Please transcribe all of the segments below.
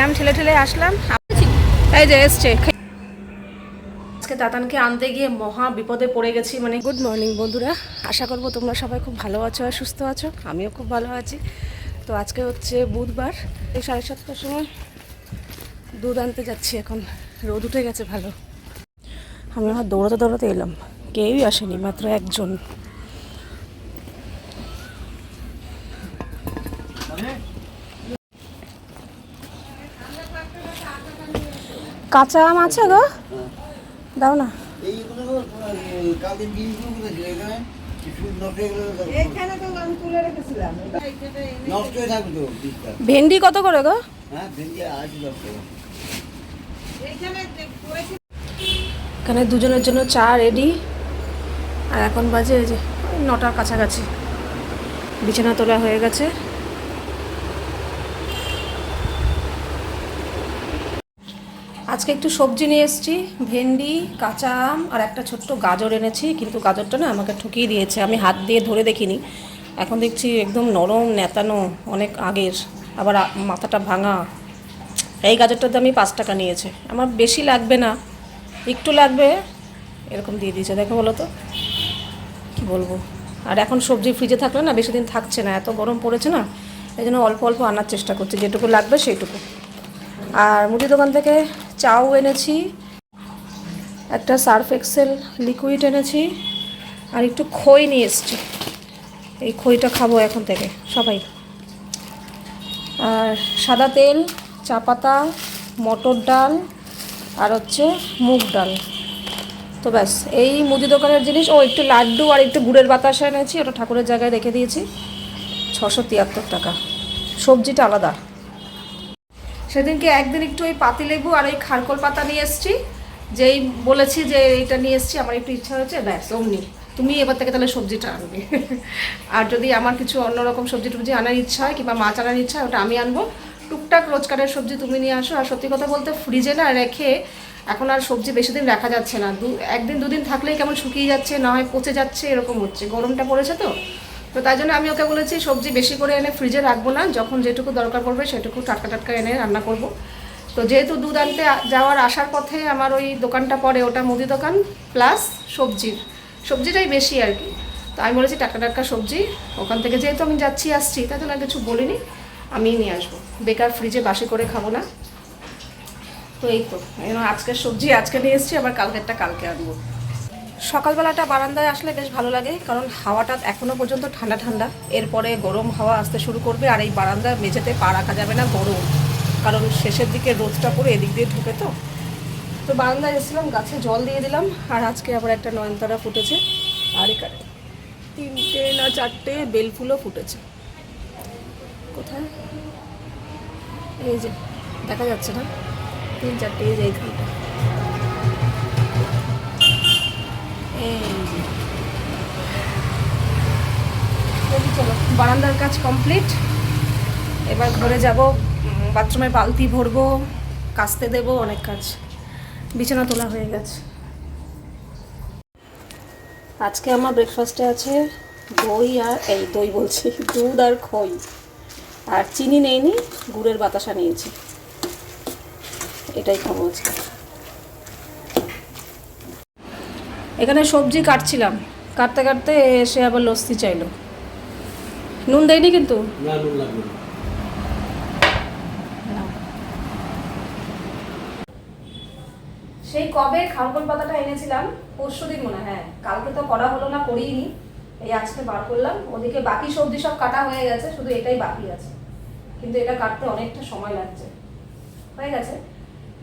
Jam ঠেলে ঠেলে আসলাম। এই যে এসছে। আজকে তাতানকে আনতে গিয়ে মহা বিপদে পড়ে গেছি মানে গুড মর্নিং বন্ধুরা। আশা করব তোমরা সবাই খুব ভালো আছো আর সুস্থ আছো। আমিও খুব ভালো আছি। তো আজকে হচ্ছে বুধবার। এই সাড়ে সাতটার সময় দুধ আনতে যাচ্ছি এখন। রোদ উঠে গেছে ভালো। আমি আমার দৌড়াতে দৌড়াতে এলাম। কেউই আসেনি মাত্র একজন। কাঁচা আম আছে গো? দাও না। ভেন্ডি কত করে গো? এখানে দুজনের জন্য চা রেডি আর এখন বাজে যে নটার কাছাকাছি। বিছানা তোলা হয়ে গেছে। আজকে একটু সবজি নিয়ে এসেছি, ভেন্ডি, কাঁচা আম আর একটা ছোট্ট গাজর এনেছি, কিন্তু গাজরটা না আমাকে ঠকিয়ে দিয়েছে, আমি হাত দিয়ে ধরে দেখিনি। এখন দেখছি একদম নরম, নেতানো, অনেক আগের, আবার মাথাটা ভাঙা। এই গাজরটার দামই পাঁচ টাকা নিয়েছে। আমার বেশি লাগবে না, একটু লাগবে, এরকম দিয়ে দিয়েছে, দেখো বলো তো। কী বলব? আর এখন সবজি ফ্রিজে থাকলে না বেশি দিন থাকছে না, এত গরম পড়েছে না, এই জন্য অল্প অল্প আনার চেষ্টা করছি, যেটুকু লাগবে সেইটুকু। আর মুদি দোকান থেকে চাও এনেছি, একটা সার্ফ এক্সেল লিকুইড এনেছি, আর একটু খই নিয়ে এসেছি। এই খইটা খাব এখন থেকে, সবাই। আর সাদা তেল, চা পাতা, মটর ডাল, আর হচ্ছে মুগ ডাল। তো ব্যাস, এই মুদি দোকানের জিনিস, ও একটু লাড্ডু আর একটু গুড়ের বাতাসা এনেছি, ওটা ঠাকুরের জায়গায় রেখে দিয়েছি, ছশো তিয়াত্তর টাকা। সবজিটা আলাদা। সেদিনকে একদিন একটু ওই পাতিলেবু আর ওই খারকোল পাতা নিয়ে এসেছি। যেই বলেছি যে এইটা নিয়ে এসেছি, আমার একটু ইচ্ছা হয়েছে, ব্যাস, অমনি। তুমি এবার থেকে তাহলে সবজিটা আনবে। আর যদি আমার কিছু অন্যরকম সবজি টবজি আনার ইচ্ছা হয় কিংবা মাছ আনার ইচ্ছা হয়, ওটা আমি আনব। টুকটাক রোজকারের সবজি তুমি নিয়ে আসো। আর সত্যি কথা বলতে ফ্রিজে না রেখে এখন আর সবজি বেশি দিন রাখা যাচ্ছে না। দু, একদিন দুদিন থাকলেই কেমন শুকিয়ে যাচ্ছে, না হয় পচে যাচ্ছে, এরকম হচ্ছে। গরমটা পড়েছে তো। তো তাই জন্য আমি ওকে বলেছি, সবজি বেশি করে এনে ফ্রিজে রাখব না, যখন যেটুকু দরকার পড়বে সেটুকু টাটকা টাটকা এনে রান্না করব। তো যেহেতু দুধ আনতে যাওয়ার আসার পথে আমার ওই দোকানটা পড়ে, ওটা মুদি দোকান প্লাস সবজির। সবজিটাই বেশি আর কি। তো আমি বলেছি, টাটকা টাটকা সবজি, ওখান থেকে যেহেতু আমি যাচ্ছি, আসছি, তাই জন্য কিছু বলিনি আমিই নিয়ে আসব। বেকার ফ্রিজে বাসি করে খাব না। তো এই তো আজকের সবজি, আজকে নিয়ে এসেছি, আবার কালকেরটা কালকে আনব। সকালবেলাটা বারান্দায় আসলে বেশ ভালো লাগে, কারণ হাওয়াটা এখনও পর্যন্ত ঠান্ডা ঠান্ডা। এরপরে গরম হাওয়া আসতে শুরু করবে, আর এই বারান্দার মেঝেতে পা রাখা যাবে না গরম। কারণ শেষের দিকে রোদটা পড়ে এদিক দিয়ে ঢুকে তো। তো বারান্দায় এসেছিলাম, গাছে জল দিয়ে দিলাম, আর আজকে আবার একটা নয়নতারা ফুটেছে। আর এখানে তিনটে না চারটে বেলফুলও ফুটেছে। কোথায়? এই যে, দেখা যাচ্ছে না। তিন চারটে, এই যে এইখানটা। বারান্দার কাজ কমপ্লিট এবার ঘরে যাব বাথরুমে বালতি ভরবো, কাস্তে দেব, অনেক কাজ। বিছানা তোলা হয়ে গেছে। আজকে আমার ব্রেকফাস্টে আছে দই আর, এই দই বলছি, দুধ আর খই। আর চিনি নেইনি, গুড়ের বাতাসা নিয়েছি। এটাই খাব আজকে। এখানে সবজি কাটছিলাম। কাটতে কাটতে এসে আবার লস্যি চাইলো। নুন দেয়নি কিন্তু? সেই কবে খারকোল পাতাটা এনেছিলাম পরশু দিন মনে হয়, হ্যাঁ কালকে তো করা হলো না করিনি। এই আজকে বার করলাম। ওদিকে বাকি সবজি সব কাটা হয়ে গেছে শুধু এটাই বাকি আছে। কিন্তু এটা কাটতে অনেকটা সময় লাগছে। হয়ে গেছে।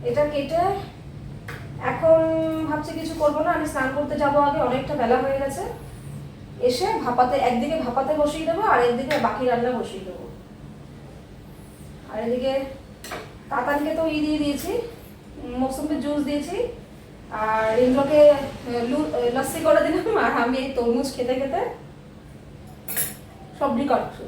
এটা কেটে এখন ভাবছি কিছু করব না, আমি স্নান করতে যাব আগে, অনেকটা বেলা হয়ে গেছে। এসে ভাপাতে, একদিকে ভাপাতে বসিয়ে দেবো, আর একদিকে বাকি রান্না বসিয়ে দেবো। আর এদিকে তাতানকে তো ই দিয়ে দিয়েছি মৌসুমির জুস দিয়েছি, আর ইন্দ্রকে লস্যি করে দিলাম, আর আমি এই তরমুজ খেতে খেতে সবজি কাটছি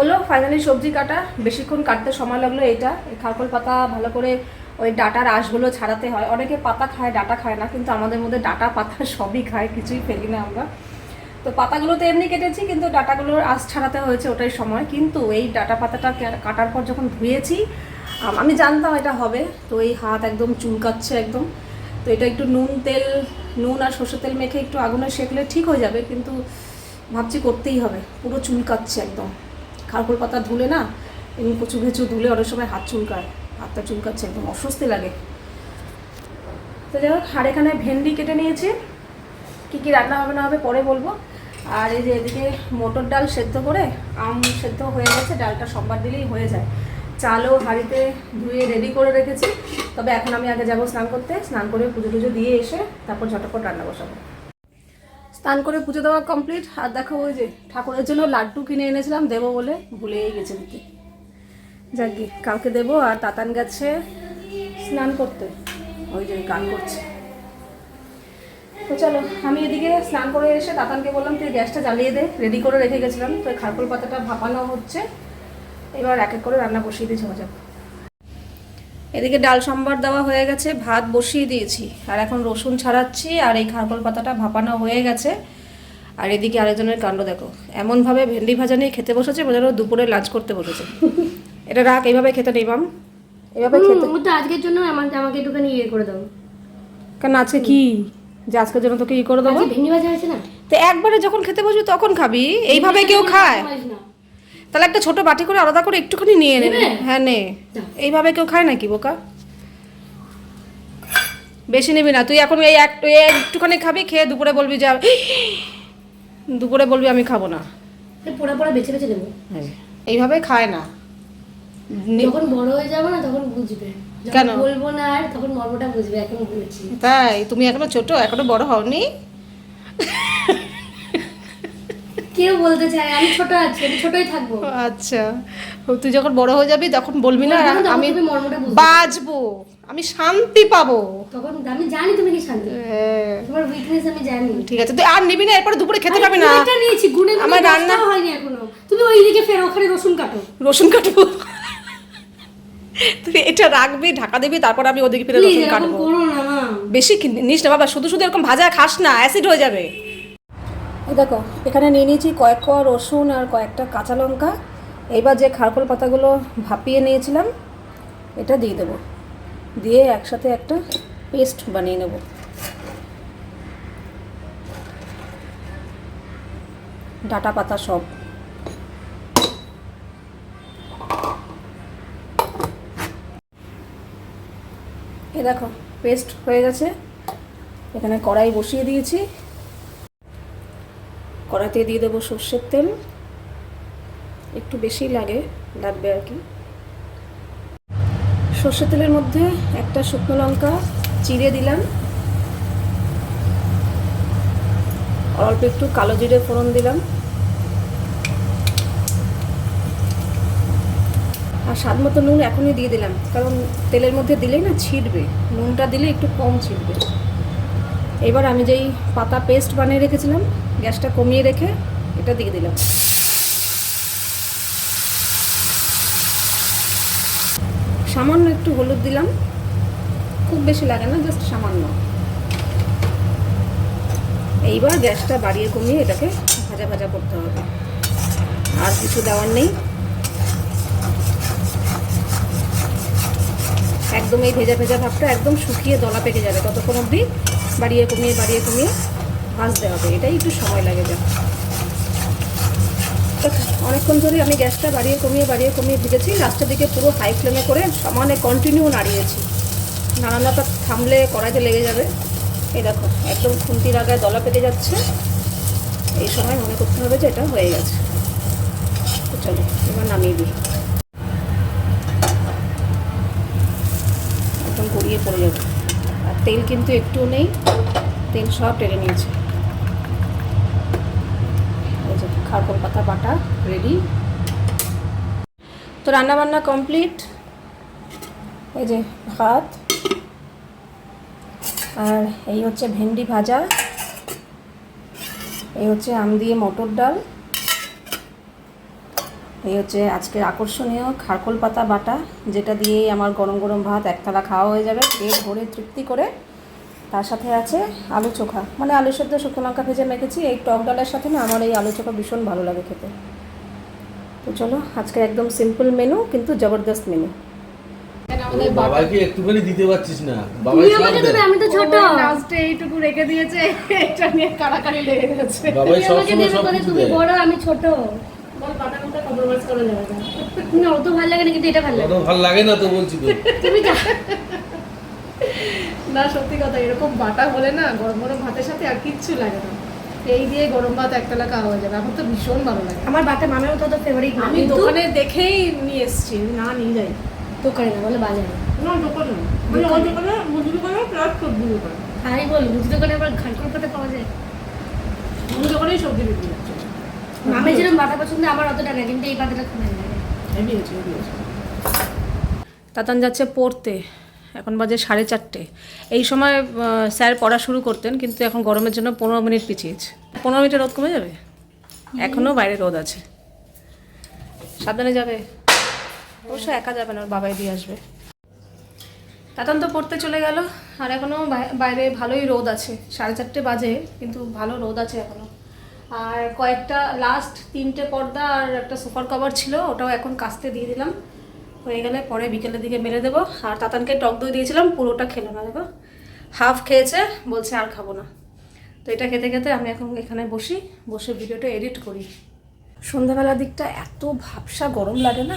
হলো ফাইনালি সবজি কাটা, বেশিক্ষণ কাটতে সময় লাগল এটা খারকোল পাতা ভালো করে ওই ডাটার আঁশগুলো ছাড়াতে হয়। অনেকে পাতা খায়, ডাটা খায় না, কিন্তু আমাদের মধ্যে ডাটা, পাতা সবই খায়, কিছুই ফেলি না আমরা। তো পাতাগুলো তো এমনি কেটেছি, কিন্তু ডাটাগুলোর আঁশ ছাড়াতে হয়েছে ওটাই সময়। কিন্তু এই ডাটা পাতাটা কাটার পর যখন ধুয়েছি আমি জানতাম এটা হবে, তো এই হাত একদম চুলকাচ্ছে একদম। তো এটা একটু নুন তেল, নুন আর সর্ষের তেল মেখে একটু আগুনে সেকলে ঠিক হয়ে যাবে, কিন্তু ভাবছি করতেই হবে। পুরো চুলকাচ্ছে একদম। খারকুল পাতা ধুলে না, এমনি কচু ঘেঁচু ধুলে অনেক সময় হাত চুলকায়। হাতটা চুলকাচ্ছে, একদম অস্বস্তি লাগে। তো যাই হোক আর এখানে ভেন্ডি কেটে নিয়েছি। কী কী রান্না হবে না হবে পরে বলব। আর এই যে এদিকে মটর ডাল সেদ্ধ করে আম সেদ্ধ হয়ে গেছে, ডালটা সোমবার দিলেই হয়ে যায়। চালও হাঁড়িতে ধুয়ে রেডি করে রেখেছি। তবে এখন আমি আগে যাব স্নান করতে। স্নান করে পুজো টুজো দিয়ে এসে তারপর ঝটপট রান্না বসাবো। স্নান করে পুজো দেওয়া কমপ্লিট আর দেখো ওই যে ঠাকুরের জন্য লাড্ডু কিনে এনেছিলাম দেবো বলে ভুলেই গেছে দিতে যাক গে, কালকে দেবো আর তাতান গেছে স্নান করতে। ওই যে গান করছে। তো চলো আমি এদিকে স্নান করে এসে তাতানকে বললাম তুই গ্যাসটা জ্বালিয়ে দে রেডি করে রেখে গেছিলাম। তো খারকুল পাতাটা ভাপানো হচ্ছে। এবার এক এক করে রান্না বসিয়ে দিয়েছি মজা। এদিকে ডাল সম্বার দেওয়া হয়ে গেছে ভাত বসিয়ে দিয়েছি। আর এখন রসুন ছাড়াচ্ছি আর এই খারকল পাতাটা ভাপানো হয়ে গেছে। আর এদিকে আরেকজনের কাণ্ড দেখো। এমনভাবে ভেন্ডি ভাজা নিয়ে খেতে বসেছে বোঝা বোঝানো দুপুরে লাঞ্চ করতে বসেছে। এটা রাখ এইভাবে খেতে নেই মাম। এইভাবে খেতে তো আজকের জন্য আমাকে আমাকে একটুখানি ইয়ে করে দাও। কেন আজকে কি? যে আজকের জন্য তোকে ই করে দেবো। ভেন্ডি ভাজা আছে না? তো একবারে যখন খেতে বসবি তখন খাবি। এইভাবে কেউ খায়। তাহলে একটা ছোট বাটি করে আলাদা করে একটুখানি নিয়ে নেবে? হ্যাঁ নে। এইভাবে কেউ খায় নাকি বোকা? বেশি নিবি না। তুই এখন এই এক একটুখানি খাবি খেয়ে দুপুরে বলবি যে দুপুরে বলবি আমি খাব না। পোড়া পোড়া বেছে বেছে দেবো এইভাবে খায় না। যখন বড় হয়ে যাবে না তখন বুঝবে। কেন? বলব না আর তখন মর্মটা বুঝবে এখন তাই? তুমি এখনও ছোট এখনও বড় হওনি? কেউ বলতে চায় আমি ছোট আছি আমি ছোটই থাকব। আচ্ছা। তুই যখন বড় হয়ে যাবি তখন বলবি না আমি। বাঁচবো আমি শান্তি পাবো। তখন আমি জানি তুমি কি শান্তি। হ্যাঁ, তোমার উইকনেস আমি জানি। ঠিক আছে তুই আর নিবি না এরপরে দুপুরে খেতে পাবি না। গুণেটা নিয়েছি গুণে আমার রান্না- হয়নি এখনও। তুমি ওই দিকে ফের ওখানে রসুন কাটো। রসুন কাটবো। তুই এটা রাখবি ঢাকা দিবি তারপর আমি ওদিকে ফিরে রসুন কাটবো। বেশি নিস না বাবা শুধু শুধু এরকম ভাজা খাস না অ্যাসিড হয়ে যাবে। এই দেখো, এখানে নিয়ে নিয়েছি কয়েক কোয়া রসুন আর কয়েকটা কাঁচা লঙ্কা। এইবার যে খারকোল পাতাগুলো ভাপিয়ে নিয়েছিলাম, এটা দিয়ে দেবো। দিয়ে একসাথে একটা পেস্ট বানিয়ে নেব। ডাটা পাতা সব। এ দেখো, পেস্ট হয়ে গেছে। এখানে কড়াই বসিয়ে দিয়েছি। কড়াইতে দিয়ে দেবো সর্ষের তেল। একটু বেশি লাগে, লাগবে আর কি। সর্ষের তেলের মধ্যে একটা শুকনো লঙ্কা চিড়ে দিলাম। অল্প একটু কালো জিরে ফোড়ন দিলাম। আর স্বাদ মতো নুন এখনই দিয়ে দিলাম, কারণ তেলের মধ্যে দিলেই না ছিটবে। নুনটা দিলে একটু কম ছিটবে। এবার আমি যেই পাতা পেস্ট বানিয়ে রেখেছিলাম গ্যাসটা কমিয়ে রেখে এটা দিয়ে দিলাম। সামান্য একটু হলুদ দিলাম। খুব বেশি লাগে না, জাস্ট সামান্য। এইবার গ্যাসটা বাড়িয়ে কমিয়ে এটাকে ভাজা ভাজা করতে হবে। আর কিছু দেওয়ার নেই। একদম এই ভেজা ভেজা ভাবটা একদম শুকিয়ে দলা পেকে যাবে, ততক্ষণ অবধি বাড়িয়ে কমিয়ে বাড়িয়ে কমিয়ে ভাজতে হবে, এটাই একটু সময় লাগে যা তো অনেকক্ষণ ধরে আমি গ্যাসটা বাড়িয়ে কমিয়ে বাড়িয়ে কমিয়ে ভেজেছি, লাস্টের দিকে পুরো হাই ফ্লেমে করে সমানে কন্টিনিউ নাড়িয়েছি। নাড়ানোটা থামলে কড়াইতে লেগে যাবে। এই দেখো, একদম খুন্তির আগায় দলা পেকে যাচ্ছে। এই সময় মনে করতে হবে যে এটা হয়ে গেছে। চলো, এবার নামিয়ে দিই। একদম গড়িয়ে পড়ে যাবে। আর তেল কিন্তু একটুও নেই, তেল সব টেনে নিয়েছে। খারকোল পাতা বাটা রেডি তো রান্না বান্না কমপ্লিট এই যে ভাত। আর এই হচ্ছে ভেন্ডি ভাজা। এই হচ্ছে আম দিয়ে মটর ডাল। এই হচ্ছে আজকের আকর্ষণীয় খারকোল পাতা বাটা, যেটা দিয়েই আমার গরম গরম ভাত একতলা খাওয়া হয়ে যাবে। পেট ভরে তৃপ্তি করে তার সাথে আছে আলু চোখা। মানে আলু সেদ্ধ শুকনো লঙ্কা ভেজে মেখেছি। এই টক ডালের সাথে না আমার এই আলু চোখা ভীষণ ভালো লাগে খেতে। তো চলো আজকে একদম সিম্পল মেনু কিন্তু জবরদস্ত মেনু বাবাকে একটুখানি দিতে পারছিস না। দেবে আমি তো ছোট। লাস্টে এইটুকু রেখে দিয়েছে এটা নিয়ে কাড়াকাড়ি লেগে গেছে। বাবাই তুমি সব সময় সব কিছু তুমি বড় আমি ছোট। না অত ভালো লাগে না কিন্তু এটা ভালো লাগে। অত ভালো লাগে না তো বলছি তুমি যা না সত্যি কথা এরকম বাটা হলে না গরম গরম ভাতের সাথে আর কিচ্ছু লাগে না। এই দিয়ে গরম ভাত একটা লাগা হয়ে যাবে আমার তো ভীষণ ভালো লাগে। আমার বাটা মামের মতো তো ফেভারিট আমি দোকানে দেখেই নিয়ে এসেছি না নিয়ে যাই। দোকানে না বলে বাজারে। না দোকানে মানে ওই দোকানে? মুদি দোকানে প্লাস সবজি দোকান। তাই বল মুদি দোকানে আবার ঘাট কলকাতা পাওয়া যায়? মুদি দোকানেই সবজি বিক্রি হচ্ছে। মামের যেরকম বাটা পছন্দ আমার অতটা না কিন্তু এই বাটাটা খুব ভালো লাগে। হেভি হয়েছে হেভি হয়েছে তাতান যাচ্ছে পড়তে। এখন বাজে সাড়ে চারটে। এই সময় স্যার পড়া শুরু করতেন কিন্তু এখন গরমের জন্য পনেরো মিনিট পিছিয়েছে। পনেরো মিনিটে রোদ কমে যাবে? এখনও বাইরে রোদ আছে। সাবধানে যাবে। অবশ্য একা যাবে না ওর বাবাই দিয়ে আসবে। তাতান তো পড়তে চলে গেল আর এখনও বাইরে ভালোই রোদ আছে। সাড়ে চারটে বাজে কিন্তু ভালো রোদ আছে এখনও। আর কয়েকটা লাস্ট তিনটে পর্দা আর একটা সোফার কভার ছিল ওটাও এখন কাস্তে দিয়ে দিলাম। হয়ে গেলে পরে বিকেলের দিকে মেরে দেবো। আর তাতানকে টক দই দিয়েছিলাম, পুরোটা খেলো না দেখো। হাফ খেয়েছে, বলছে আর খাব না। তো এটা খেতে খেতে আমি এখন এখানে বসি, বসে ভিডিওটা এডিট করি। সন্ধ্যাবেলার দিকটা এত ভাবসা গরম লাগে না,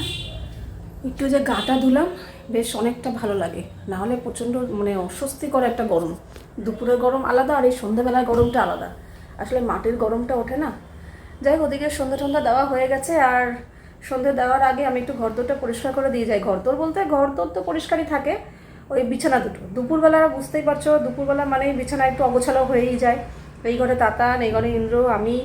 একটু যে গাটা ধুলাম, বেশ অনেকটা ভালো লাগে। না হলে প্রচণ্ড মানে অস্বস্তিকর একটা গরম। দুপুরের গরম আলাদা আর এই সন্ধ্যাবেলার গরমটা আলাদা। আসলে মাটির গরমটা ওঠে না। যাই হোক, ওদিকে সন্ধ্যা টন্ধা দেওয়া হয়ে গেছে, আর সন্ধ্যে দেওয়ার আগে আমি একটু ঘরদোরটা পরিষ্কার করে দিয়ে যাই। ঘরদোর বলতে ঘর ঘরদোর তো পরিষ্কারই থাকে, ওই বিছানা দুটো। দুপুরবেলা বুঝতেই পারছ, দুপুরবেলা মানে বিছানা একটু অগোছালো হয়েই যায়। এই ঘরে তাতান, এই ঘরে ইন্দ্র, আমি।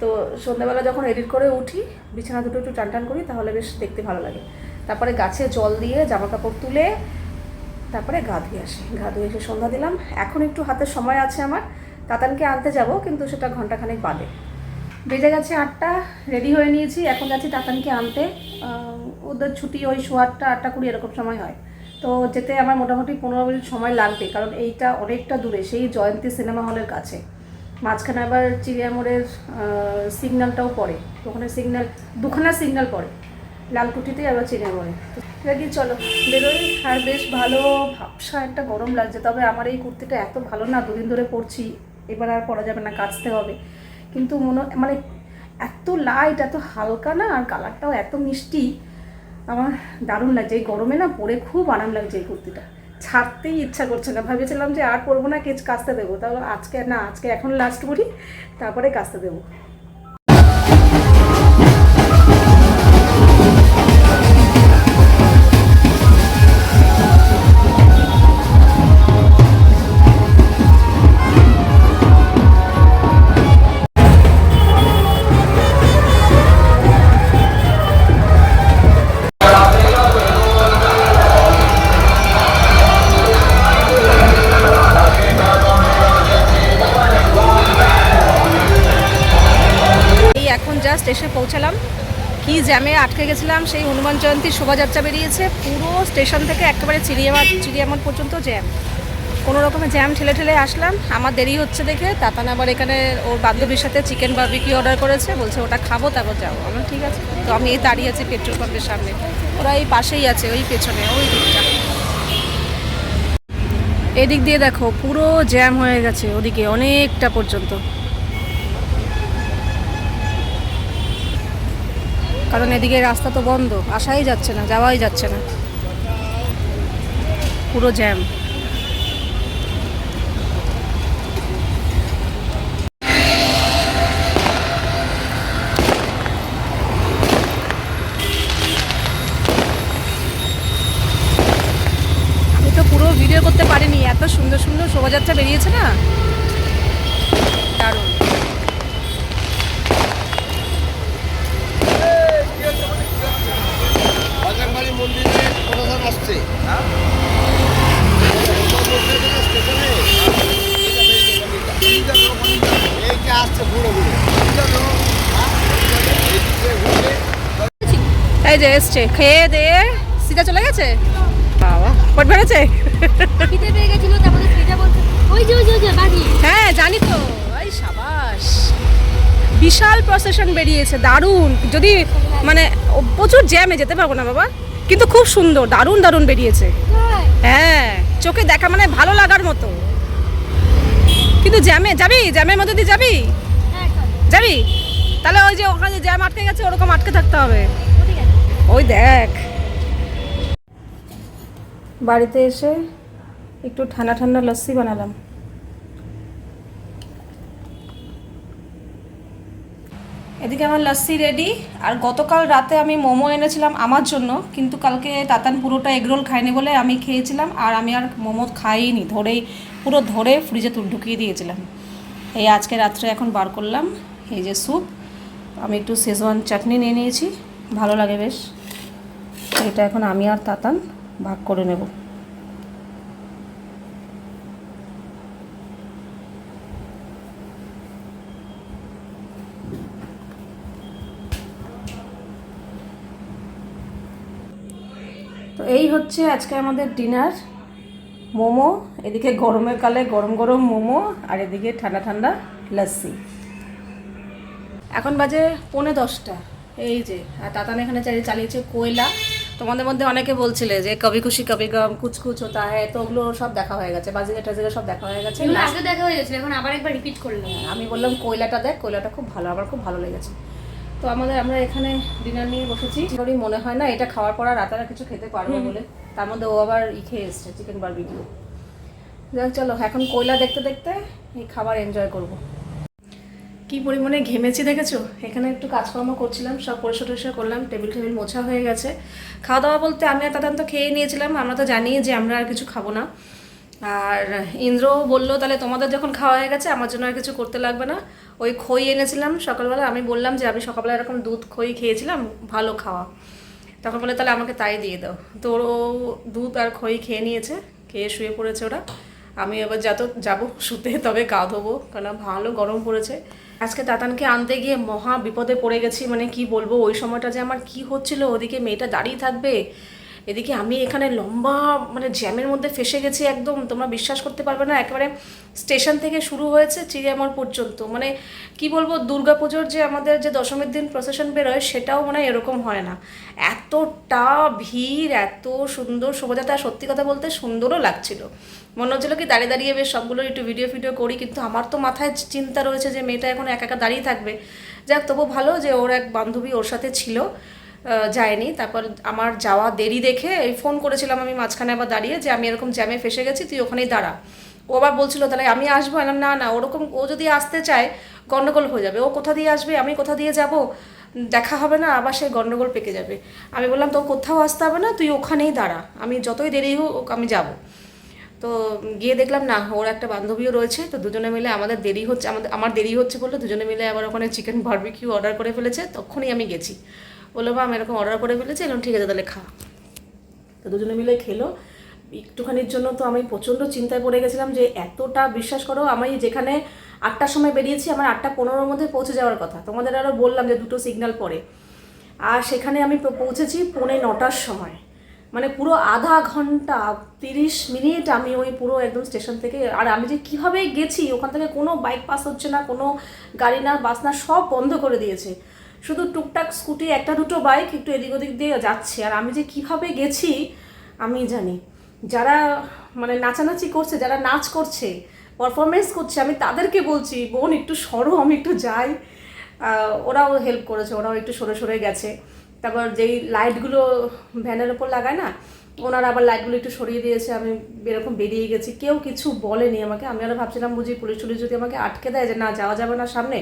তো সন্ধ্যাবেলা যখন এডিট করে উঠি, বিছানা দুটো একটু টান টান করি, তাহলে বেশ দেখতে ভালো লাগে। তারপরে গাছে জল দিয়ে জামা কাপড় তুলে, তারপরে গা ধুয়ে আসি। গা ধুয়ে এসে সন্ধ্যা দিলাম। এখন একটু হাতে সময় আছে আমার। তাতানকে আনতে যাব, কিন্তু সেটা ঘন্টাখানেক বাদে। বেজে গেছে আটটা রেডি হয়ে নিয়েছি। এখন যাচ্ছি তাতানকে আনতে। ওদের ছুটি ওই শো আটটা আটটা কুড়ি এরকম সময় হয়। তো যেতে আমার মোটামুটি পনেরো মিনিট সময় লাগবে, কারণ এইটা অনেকটা দূরে, সেই জয়ন্তী সিনেমা হলের কাছে। মাঝখানে আবার চিড়িয়ামোড়ের সিগন্যালটাও পড়ে। ওখানে সিগন্যাল, দুখানা সিগন্যাল পড়ে। লালকুঠিতে আবার চিড়িয়ামোড়ে। রেডি চলো, বেরোই। আর বেশ ভালো ভাবসা একটা গরম লাগছে। তবে আমার এই কুর্তিটা এত ভালো না, দুদিন ধরে পরছি। এবার আর পরা যাবে না, কাচতে হবে। কিন্তু মনে মানে এত লাইট এত হালকা না, আর কালারটাও এত মিষ্টি। আমার দারুণ লাগছে। এই গরমে না পরে খুব আরাম লাগছে এই কুর্তিটা। ছাড়তেই ইচ্ছা করছে না। ভেবেছিলাম যে আর পরবো না, কেচ কাচতে দেবো। তাহলে আজকে না, আজকে এখন লাস্ট করি তারপরে কাচতে দেবো। জ্যামে আটকে গেছিলাম, সেই হনুমান জয়ন্তীর শোভাযাত্রা বেরিয়েছে। পুরো স্টেশন থেকে একেবারে চিড়িয়ামার চিড়িয়ামার পর্যন্ত জ্যাম। কোনো রকমের জ্যাম ঠেলে ঠেলে আসলাম। আমার দেরি হচ্ছে দেখে তাতান আবার এখানে ওর বান্ধবীর সাথে চিকেন বার্বিকি অর্ডার করেছে। বলছে, ওটা খাব, তারপর যাব। আমার ঠিক আছে। তো আমি এই দাঁড়িয়ে আছি পেট্রোল পাম্পের সামনে। ওরা এই পাশেই আছে, ওই পেছনে, ওই দিকটা। এদিক দিয়ে দেখো, পুরো জ্যাম হয়ে গেছে ওদিকে অনেকটা পর্যন্ত। কারণ এদিকে রাস্তা তো বন্ধ আসাই যাচ্ছে না যাওয়াই যাচ্ছে না। পুরো জ্যাম এসছে খেয়ে দিয়ে সিধা চলে গেছে? বাবা। পট বেড়েছে খিদে পেয়ে গেছিল তারপরে ফ্রিজে বলছে ওই যে ওই যে বাড়ি হ্যাঁ জানি তো। এই সাবাস। বিশাল প্রসেশন বেরিয়েছে দারুণ। যদি মানে প্রচুর জ্যামে যেতে পারব না বাবা কিন্তু খুব সুন্দর দারুণ দারুণ বেরিয়েছে। হ্যাঁ চোখে দেখা মানে ভালো লাগার মতো। কিন্তু জ্যামে যাবি? জ্যামের মধ্যে দিয়ে যাবি? হ্যাঁ যাবি? তাহলে ওই যে ওখানে জ্যাম আটকে গেছে ওরকম আটকে থাকতে হবে। ওই দেখ। বাড়িতে এসে একটু ঠান্ডা ঠান্ডা লস্যি বানালাম। এদিকে আমার লস্যি রেডি আর গতকাল রাতে আমি মোমো এনেছিলাম আমার জন্য কিন্তু কালকে তাতান পুরোটা এগরোল খায়নি বলে আমি খেয়েছিলাম আর আমি আর মোমো খাইনি ধরেই পুরো ধরে ফ্রিজে তুল ঢুকিয়ে দিয়েছিলাম। এই আজকে রাত্রে এখন বার করলাম এই যে স্যুপ আমি একটু শেজওয়ান চাটনি নিয়ে নিয়েছি ভালো লাগে বেশ। এটা এখন আমি আর তাতান ভাগ করে নেব। তো এই হচ্ছে আজকে আমাদের ডিনার। মোমো, এদিকে গরমের কালে গরম গরম মোমো, আর এদিকে ঠান্ডা ঠান্ডা লস্যি এখন বাজে পৌনে দশটা। এই যে, আর তাতান এখানে চালিয়েছে কোয়লা। তোমাদের মধ্যে অনেকে বলছিলে যে কবি খুশি কবি গম কুচকুচ হতা হ্যাঁ তো ওগুলো সব দেখা হয়ে গেছে। বাজিয়ে টাজিয়ে সব দেখা হয়ে গেছে। আগে দেখা হয়ে গেছিল এখন আবার একবার রিপিট করলাম আমি বললাম কয়লাটা দেখ কয়লাটা খুব ভালো আমার খুব ভালো লেগেছে। তো আমাদের আমরা এখানে ডিনার নিয়ে বসেছি। এবারই মনে হয় না এটা খাওয়ার পর আর রাতে আর কিছু খেতে পারব বলে। তার মধ্যে ও আবার ই খেয়ে এসছে চিকেন বারবিকিউ যাক চলো এখন কয়লা দেখতে দেখতে এই খাবার এনজয় করব। কি পরিমাণে ঘেমেছি দেখেছ? এখানে একটু কাজকর্ম করছিলাম, সব পরিষ্কার করলাম, টেবিল টেবিল মোছা হয়ে গেছে। খাওয়া দাওয়া বলতে আমি আর তো খেয়ে নিয়েছিলাম, আমরা তো জানি যে আমরা আর কিছু খাব না। আর ইন্দ্র বলল, তাহলে তোমাদের যখন খাওয়া হয়ে গেছে, আমার জন্য আর কিছু করতে লাগবে না। ওই খই এনেছিলাম সকালবেলা, আমি বললাম যে আমি সকালবেলা এরকম দুধ খই খেয়েছিলাম, ভালো খাওয়া। তখন বলে, তাহলে আমাকে তাই দিয়ে দাও। তো ও দুধ আর খই খেয়ে নিয়েছে, খেয়ে শুয়ে পড়েছে ওরা। আমি এবার যত যাব শুতে, তবে গা ধোবো কারণ ভালো গরম পড়েছে। আজকে তাতানকে আনতে গিয়ে মহা বিপদে পড়ে গেছি মানে কি বলব? ওই সময়টা যে আমার কি হচ্ছিল, ওদিকে মেয়েটা দাঁড়িয়ে থাকবে এদিকে আমি এখানে লম্বা মানে জ্যামের মধ্যে ফেসে গেছি একদম, তোমরা বিশ্বাস করতে পারবে না, একেবারে স্টেশন থেকে শুরু হয়েছে চিড়িয়ামর পর্যন্ত। মানে কি বলব, দুর্গাপুজোর যে আমাদের যে দশমীর দিন প্রসেশন বেরোয়, সেটাও মানে এরকম হয় না। এতটা ভিড়, এত সুন্দর শোভাযাত্রা, সত্যি কথা বলতে সুন্দরও লাগছিল। মনে হচ্ছিল কি দাঁড়িয়ে দাঁড়িয়ে বেশ সবগুলো একটু ভিডিও ফিডিও করি, কিন্তু আমার তো মাথায় চিন্তা রয়েছে যে মেয়েটা এখন একা একা দাঁড়িয়ে থাকবে। যাক তবু ভালো যে ওর এক বান্ধবী ওর সাথে ছিল। যায়নি। তারপর আমার যাওয়া দেরি দেখে ফোন করেছিলাম আমি মাঝখানে আবার দাঁড়িয়ে যে আমি এরকম জ্যামে ফেসে গেছি, তুই ওখানেই দাঁড়া। ও আবার বলছিল, তাহলে আমি আসব? এলাম না না, ওরকম ও যদি আসতে চায় গণ্ডগোল হয়ে যাবে। ও কোথা দিয়ে আসবে? আমি কোথা দিয়ে যাব? দেখা হবে না, আবার সে গণ্ডগোল পেকে যাবে। আমি বললাম তো কোথাও আসতে হবে না, তুই ওখানেই দাঁড়া। আমি যতই দেরি হোক, আমি যাব। তো গিয়ে দেখলাম, না, ওর একটা বান্ধবীও রয়েছে, তো দুজনে মিলে আমাদের দেরি হচ্ছে, আমাদের, আমার দেরি হচ্ছে বলে দুজনে মিলে আবার ওখানে চিকেন বারবিকিউ অর্ডার করে ফেলেছে, তখনই আমি গেছি। বলল বা আমি এরকম অর্ডার করে ফেলেছি এরকম ঠিক আছে, তাহলে খা। তো দুজনে মিলে খেলো। একটুখানির জন্য তো আমি প্রচণ্ড চিন্তায় পড়ে গেছিলাম যে এতটা বিশ্বাস করো, আমি যেখানে আটটার সময় বেরিয়েছি, আমার আটটা পনেরোর মধ্যে পৌঁছে যাওয়ার কথা। তোমাদের আরও বললাম যে দুটো সিগন্যাল পরে। আর সেখানে আমি পৌঁছেছি পৌনে নটার সময়। মানে পুরো আধা ঘণ্টা তিরিশ মিনিট আমি ওই পুরো একদম স্টেশন থেকে, আর আমি যে কীভাবে গেছি, ওখান থেকে কোনো বাইক পাস হচ্ছে না, কোনো গাড়ি না, বাস না, সব বন্ধ করে দিয়েছে। শুধু টুকটাক স্কুটি, একটা দুটো বাইক একটু এদিক ওদিক দিয়ে যাচ্ছে। আর আমি যে কীভাবে গেছি, আমি জানি। যারা মানে নাচানাচি করছে, যারা নাচ করছে পারফরমেন্স করছে, আমি তাদেরকে বলছি, বোন, একটু সরো, আমি একটু যাই। ওরাও হেল্প করেছে, ওরাও একটু সরে সরে গেছে। তারপর যেই লাইটগুলো ভ্যানের ওপর লাগায় না, ওনারা আবার লাইটগুলো একটু সরিয়ে দিয়েছে, আমি এরকম বেরিয়ে গেছি। কেউ কিছু বলেনি আমাকে। আমি আরও ভাবছিলাম বুঝি পুলিশ টুলিশ যদি আমাকে আটকে দেয় যে, না, যাওয়া যাবে না সামনে।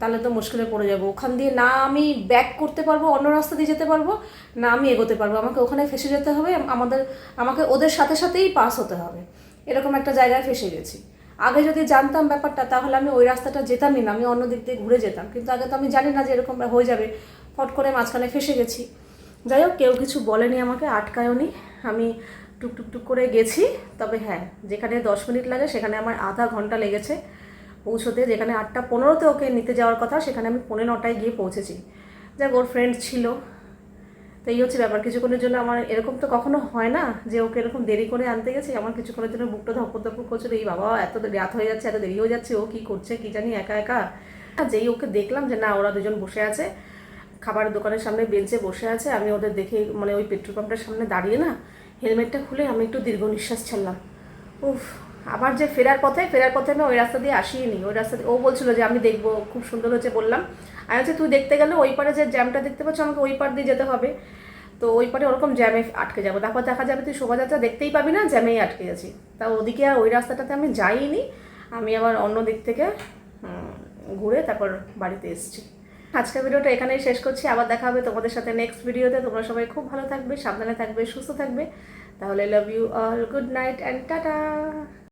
তাহলে তো মুশকিলে পড়ে যাব। ওখান দিয়ে না আমি ব্যাক করতে পারব, অন্য রাস্তা দিয়ে যেতে পারব, না আমি এগোতে পারব। আমাকে ওখানে ফেসে যেতে হবে, আমাদের, আমাকে ওদের সাথে সাথেই পাস হতে হবে। এরকম একটা জায়গায় ফেসে গেছি। আগে যদি জানতাম ব্যাপারটা, তাহলে আমি ওই রাস্তাটা যেতামই না, আমি অন্য দিক দিয়ে ঘুরে যেতাম। কিন্তু আগে তো আমি জানি না যে এরকম হয়ে যাবে। ফট করে মাঝখানে ফেসে গেছি। যাই হোক, কেউ কিছু বলেনি আমাকে আটকায়নি আমি টুক টুক টুক করে গেছি। তবে হ্যাঁ যেখানে দশ মিনিট লাগে, সেখানে আমার আধা ঘণ্টা লেগেছে। পৌঁছতে, যেখানে আটটা পনেরোতে ওকে নিতে যাওয়ার কথা, সেখানে আমি পৌনে নটায় গিয়ে পৌঁছেছি। যাক, ওর ফ্রেন্ড ছিল। তো এই হচ্ছে ব্যাপার। কিছুক্ষণের জন্য আমার এরকম তো কখনো হয় না যে ওকে এরকম দেরি করে আনতে গেছি। আমার কিছুক্ষণের জন্য বুকটা ধপর ধপর করছিল। এই বাবা, এত রাত হয়ে যাচ্ছে, এত দেরি হয়ে যাচ্ছে, ও কি করছে, কি জানি, একা একা। যেই ওকে দেখলাম যে না, ওরা দুজন বসে আছে খাবারের দোকানের সামনে বেঞ্চে বসে আছে, আমি ওদের দেখে মানে ওই পেট্রোল পাম্পটার সামনে দাঁড়িয়ে না হেলমেটটা খুলে আমি একটু দীর্ঘ নিঃশ্বাস ছাড়লাম। উফ আবার যে ফেরার পথে ফেরার পথে আমি ওই রাস্তা দিয়ে আসিনি। ওই রাস্তা দিয়ে ও বলছিল যে, আমি দেখব, খুব সুন্দর হচ্ছে বললাম। আমি হচ্ছে তুই দেখতে গেলে ওই পারে যে জ্যামটা দেখতে পাচ্ছ, আমাকে ওই পার দিয়ে যেতে হবে। তো ওই পারে ওরকম জ্যামে আটকে যাব। তারপর দেখা যাবে তুই শোভাযাত্রা দেখতেই পাবি না জ্যামেই আটকে গেছি। তা ওদিকে আর ওই রাস্তাটাতে আমি যাইনি। আমি আবার অন্য দিক থেকে ঘুরে তারপর বাড়িতে এসেছি। আজকের ভিডিওটা এখানেই শেষ করছি। আবার দেখা হবে তোমাদের সাথে নেক্সট ভিডিওতে তোমরা সবাই খুব ভালো থাকবে, সাবধানে থাকবে, সুস্থ থাকবে। তাহলে love you all good night and tata